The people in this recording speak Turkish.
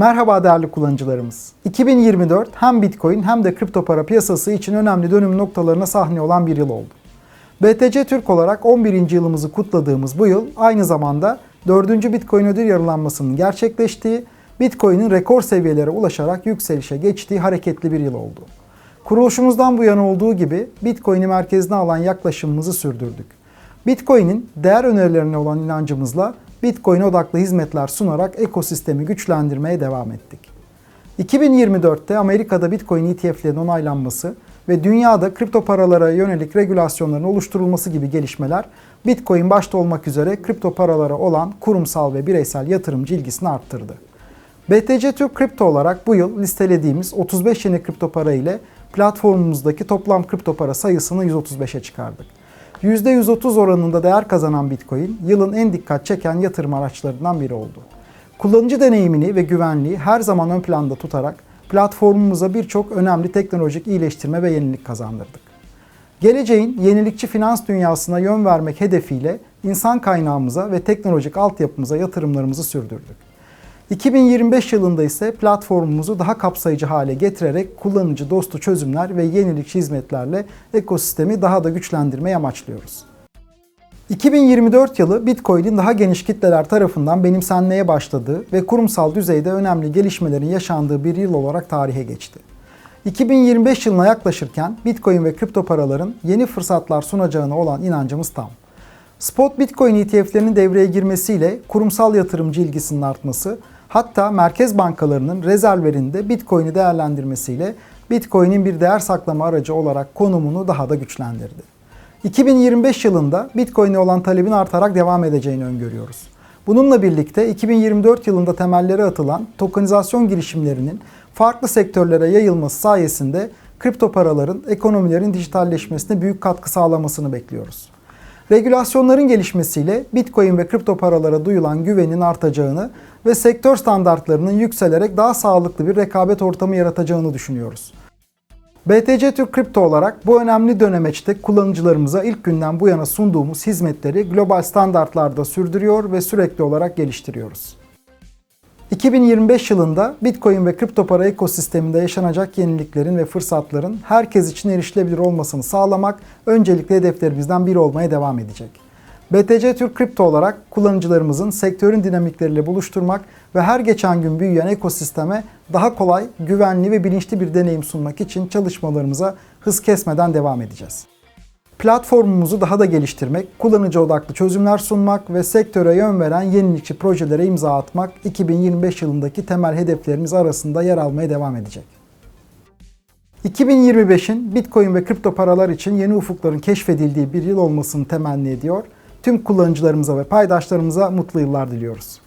Merhaba değerli kullanıcılarımız. 2024 hem Bitcoin hem de kripto para piyasası için önemli dönüm noktalarına sahne olan bir yıl oldu. BTC Türk olarak 11. yılımızı kutladığımız bu yıl aynı zamanda 4. Bitcoin ödül yarılanmasının gerçekleştiği, Bitcoin'in rekor seviyelere ulaşarak yükselişe geçtiği hareketli bir yıl oldu. Kuruluşumuzdan bu yana olduğu gibi Bitcoin'i merkezine alan yaklaşımımızı sürdürdük. Bitcoin'in değer önerilerine olan inancımızla Bitcoin odaklı hizmetler sunarak ekosistemi güçlendirmeye devam ettik. 2024'te Amerika'da Bitcoin ETF'lerin onaylanması ve dünyada kripto paralara yönelik regülasyonların oluşturulması gibi gelişmeler Bitcoin başta olmak üzere kripto paralara olan kurumsal ve bireysel yatırımcı ilgisini arttırdı. BTC Türk Kripto olarak bu yıl listelediğimiz 35 yeni kripto para ile platformumuzdaki toplam kripto para sayısını 135'e çıkardık. %130 oranında değer kazanan Bitcoin, yılın en dikkat çeken yatırım araçlarından biri oldu. Kullanıcı deneyimini ve güvenliği her zaman ön planda tutarak platformumuza birçok önemli teknolojik iyileştirme ve yenilik kazandırdık. Geleceğin yenilikçi finans dünyasına yön vermek hedefiyle insan kaynağımıza ve teknolojik altyapımıza yatırımlarımızı sürdürdük. 2025 yılında ise platformumuzu daha kapsayıcı hale getirerek kullanıcı dostu çözümler ve yenilikçi hizmetlerle ekosistemi daha da güçlendirmeyi amaçlıyoruz. 2024 yılı Bitcoin'in daha geniş kitleler tarafından benimsenmeye başladığı ve kurumsal düzeyde önemli gelişmelerin yaşandığı bir yıl olarak tarihe geçti. 2025 yılına yaklaşırken Bitcoin ve kripto paraların yeni fırsatlar sunacağına olan inancımız tam. Spot Bitcoin ETF'lerinin devreye girmesiyle kurumsal yatırımcı ilgisinin artması, hatta merkez bankalarının rezervlerinde Bitcoin'i değerlendirmesiyle Bitcoin'in bir değer saklama aracı olarak konumunu daha da güçlendirdi. 2025 yılında Bitcoin'e olan talebin artarak devam edeceğini öngörüyoruz. Bununla birlikte 2024 yılında temelleri atılan tokenizasyon girişimlerinin farklı sektörlere yayılması sayesinde kripto paraların ekonomilerin dijitalleşmesine büyük katkı sağlamasını bekliyoruz. Regülasyonların gelişmesiyle Bitcoin ve kripto paralara duyulan güvenin artacağını ve sektör standartlarının yükselerek daha sağlıklı bir rekabet ortamı yaratacağını düşünüyoruz. BTC Türk Kripto olarak bu önemli dönemeçte kullanıcılarımıza ilk günden bu yana sunduğumuz hizmetleri global standartlarda sürdürüyor ve sürekli olarak geliştiriyoruz. 2025 yılında Bitcoin ve kripto para ekosisteminde yaşanacak yeniliklerin ve fırsatların herkes için erişilebilir olmasını sağlamak öncelikli hedeflerimizden biri olmaya devam edecek. BTC Türk Kripto olarak kullanıcılarımızın sektörün dinamikleriyle buluşturmak ve her geçen gün büyüyen ekosisteme daha kolay, güvenli ve bilinçli bir deneyim sunmak için çalışmalarımıza hız kesmeden devam edeceğiz. Platformumuzu daha da geliştirmek, kullanıcı odaklı çözümler sunmak ve sektöre yön veren yenilikçi projelere imza atmak 2025 yılındaki temel hedeflerimiz arasında yer almaya devam edecek. 2025'in Bitcoin ve kripto paralar için yeni ufukların keşfedildiği bir yıl olmasını temenni ediyor. Tüm kullanıcılarımıza ve paydaşlarımıza mutlu yıllar diliyoruz.